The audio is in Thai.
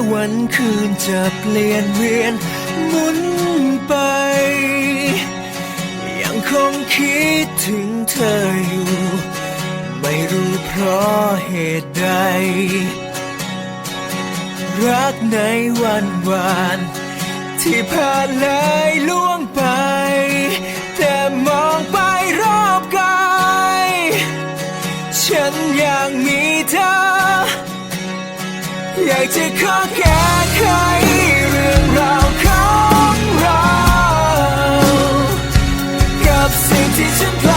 ้วันคืนจะเปลี่ยนเวียนหมุนไป ยังคงคิดถึงเธออยู่ ไม่รู้เพราะเหตุใด รักในวันวานที่ผ่านเลยล่วงไป แต่มองไปรอบกาย ฉันยังมีเธอ อยากจะขอแก้ไขเรื่องราวของเรา กับสิ่งที่ฉัน